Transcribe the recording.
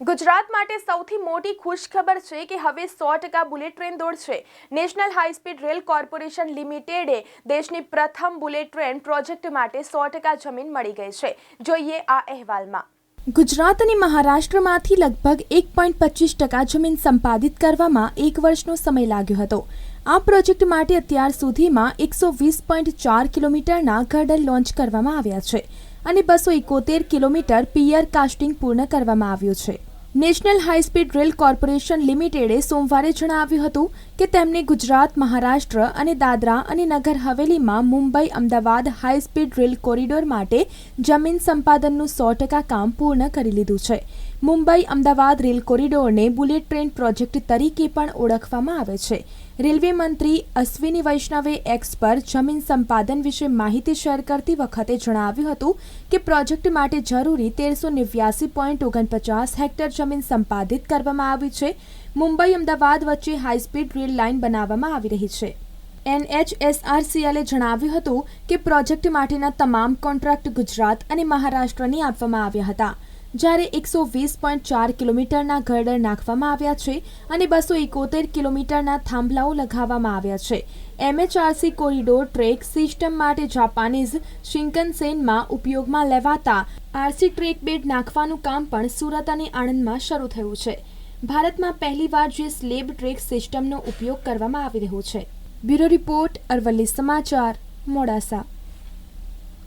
ગુજરાત માટે સૌથી મોટી ખુશખબર છે કે હવે સો ટકા બુલેટ ટ્રેન દોડશે. National high speed rail corporation લિમિટેડે દેશની પ્રથમ બુલેટ ટ્રેન પ્રોજેક્ટ માટે સો ટકા જમીન મળી ગઈ છે. જોઈએ આ અહેવાલમાં. ગુજરાત અને મહારાષ્ટ્રમાંથી લગભગ એક પોઈન્ટ પચીસ ટકા જમીન સંપાદિત કરવામાં એક વર્ષનો સમય લાગ્યો હતો. આ પ્રોજેક્ટ માટે અત્યાર સુધીમાં એકસો વીસ પોઈન્ટ ચાર કિલોમીટરના ગર્ડર લોન્ચ કરવામાં આવ્યા છે અને બસો એકોતેર કિલોમીટર પિયર કાસ્ટિંગ પૂર્ણ કરવામાં આવ્યું છે. National high speed rail corporation લિમિટેડે સોમવારે જણાવ્યું હતું કે તેમને ગુજરાત, મહારાષ્ટ્ર અને દાદરા અને નગર હવેલીમાં Mumbai, Ahmedabad high speed rail corridor માટે જમીન સંપાદનનું સો ટકા કામ પૂર્ણ કરી લીધું છે. મુંબઈ, અમદાવાદ રેલ કોરિડોરને બુલેટ ટ્રેન પ્રોજેક્ટ તરીકે પણ ઓળખવામાં આવે છે. રેલવે મંત્રી અશ્વિની વૈષ્ણવે એક્સ પર જમીન સંપાદન વિશે માહિતી શેર કરતી વખતે જણાવ્યું હતું કે પ્રોજેક્ટ માટે જરૂરી તેરસો નેવ્યાસી ઓગણપચાસ હેક્ટર જમીન સંપાદિત કરવામાં આવી છે. મુંબઈ અમદાવાદ વચ્ચે હાઈસ્પીડ રેલ લાઇન બનાવવામાં આવી રહી છે. એનએચએસઆરસીએલે જણાવ્યું હતું કે પ્રોજેક્ટ માટેના તમામ કોન્ટ્રાક્ટ ગુજરાત અને મહારાષ્ટ્રની આપવામાં આવ્યા હતા. જ્યારે એકસો વીસ પોઈન્ટ ચાર કિલોમીટરના ગર્ડર નાખવામાં આવ્યા છે અને બસો એકોતેર કિલોમીટરના થાંભલાઓ લગાવવામાં આવ્યા છે. એમએચઆરસી કોરિડોર ટ્રેક સિસ્ટમ માટે જાપાનીઝ શિંકનસેનમાં ઉપયોગમાં લેવાતા આરસી ટ્રેક બેડ નાખવાનું કામ પણ સુરત અને આણંદમાં શરૂ થયું છે. ભારતમાં પહેલીવાર જે સ્લેબ ટ્રેક સિસ્ટમનો ઉપયોગ કરવામાં આવી રહ્યો છે. બ્યુરો રિપોર્ટ અરવલ્લી સમાચાર, મોડાસા.